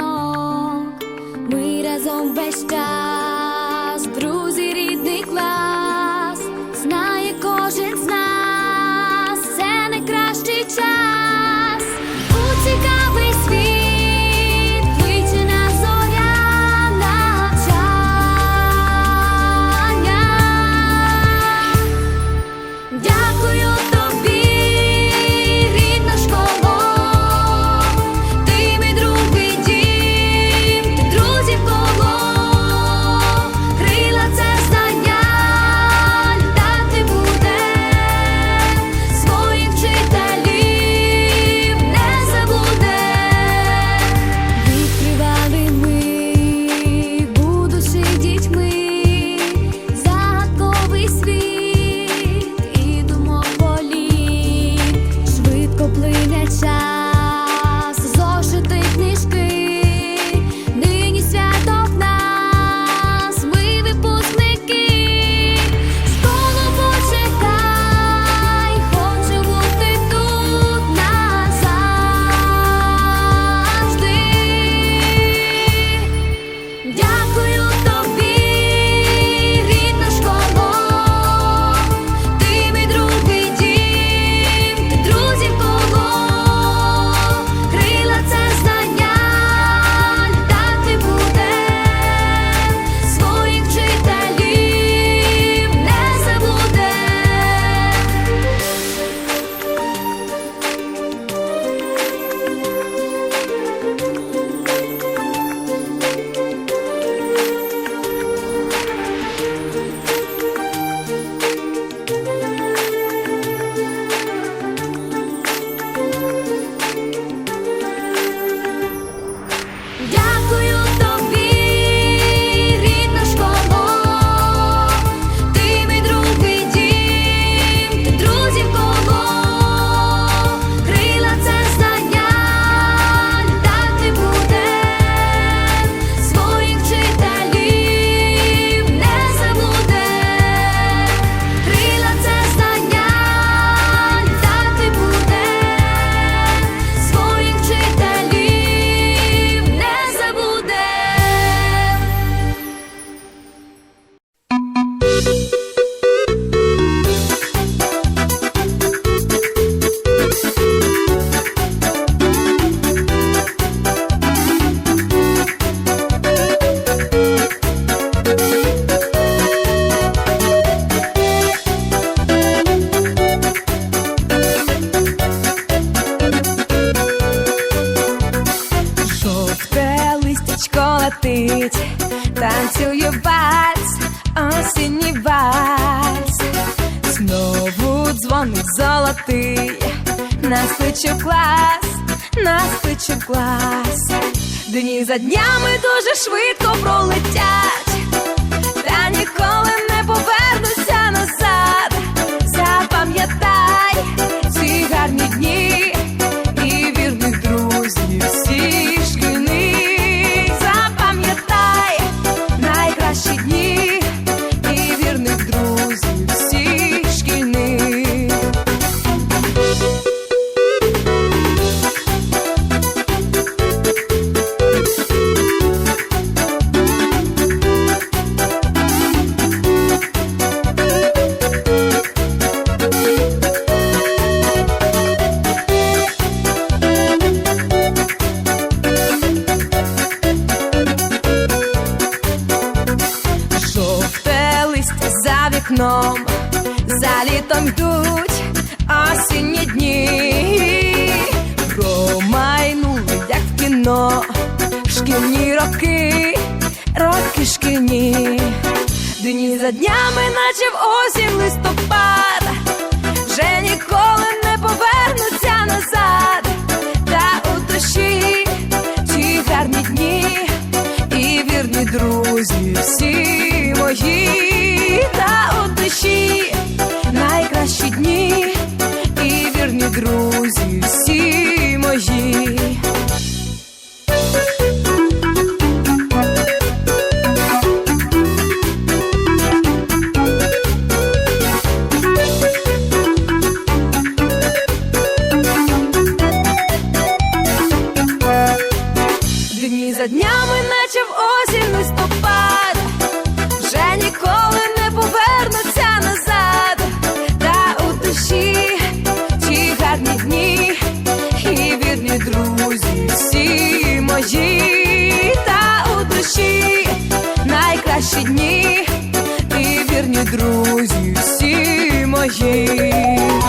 ранок, ми разом весь час. червоний, золотий, нас клас, нас клас, дні за днями дуже швидко пролетять. роки, роки шкільні, дні за днями, наче в осінь листопад, вже ніколи не повернуться назад, та у душі ті гарні дні. І вірні друзі, всі мої, та у душі найкращі дні. І вірні друзі. Друзі, всі мої.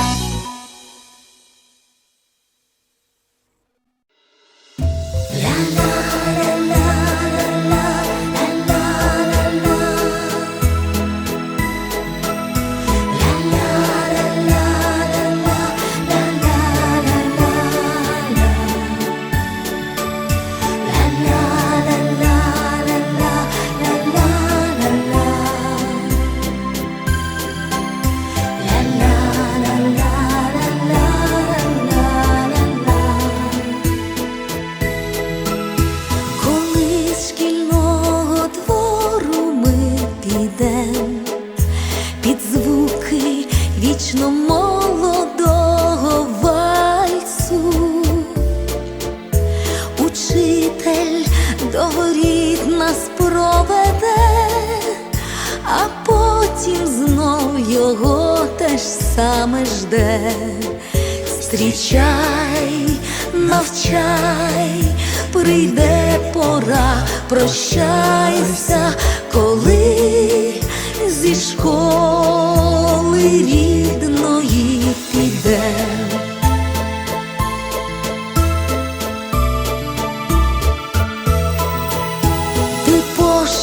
До воріт нас проведе, а потім знов його теж саме жде. Зустрічай, навчай, прийде пора, прощайся, коли зі школи рідної піде.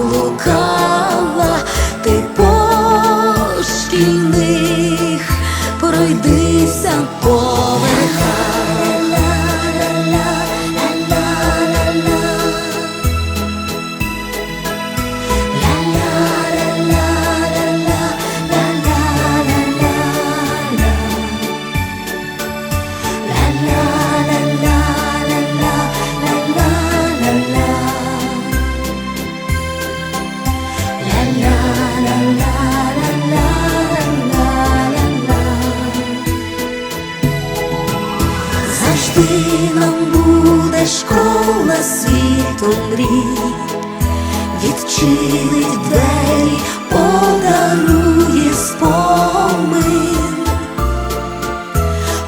заблукала, мрій, відчинить двері, подарує спомин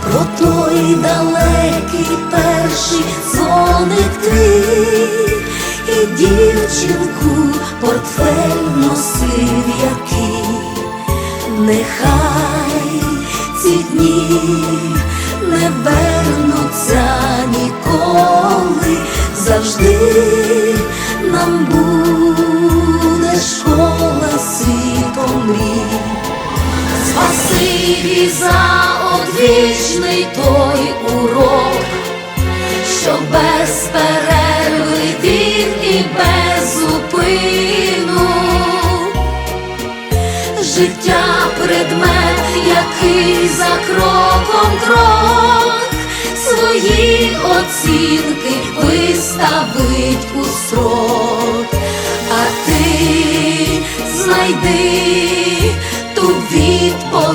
про той далекий перший дзвоник твій і дівчинку портфель носив який. Нехай Спасибі за одвічний той урок, що без перерви він і без зупину. Життя предмет, який за кроком крок свої оцінки виставить у срок, а ти знайди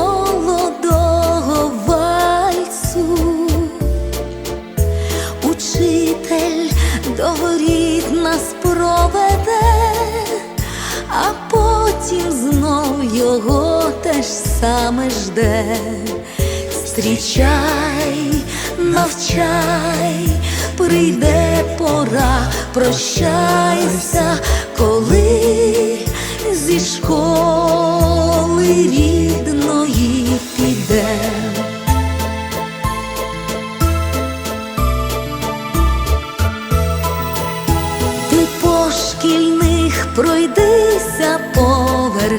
молодого вальсу, учитель до воріт нас проведе, а потім знов його те ж саме жде. Зустрічай, навчай, прийде пора, прощайся, коли зі школи рік.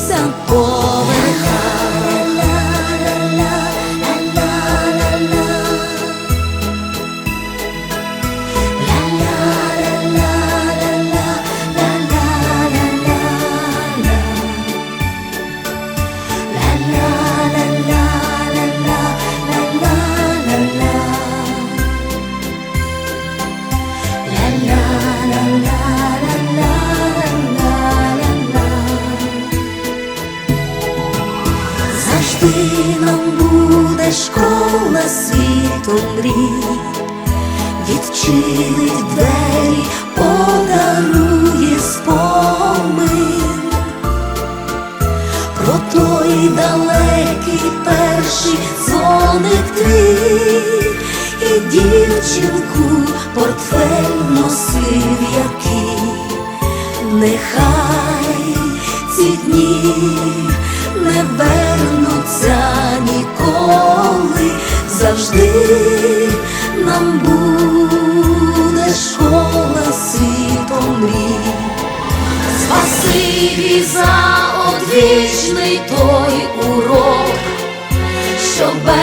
santo. Перший дзвоник твій і дівчинку портфель носив який, нехай ці дні не вернуться ніколи, завжди нам буде школа світом мрій. Спасибі за одвічний той урок, що без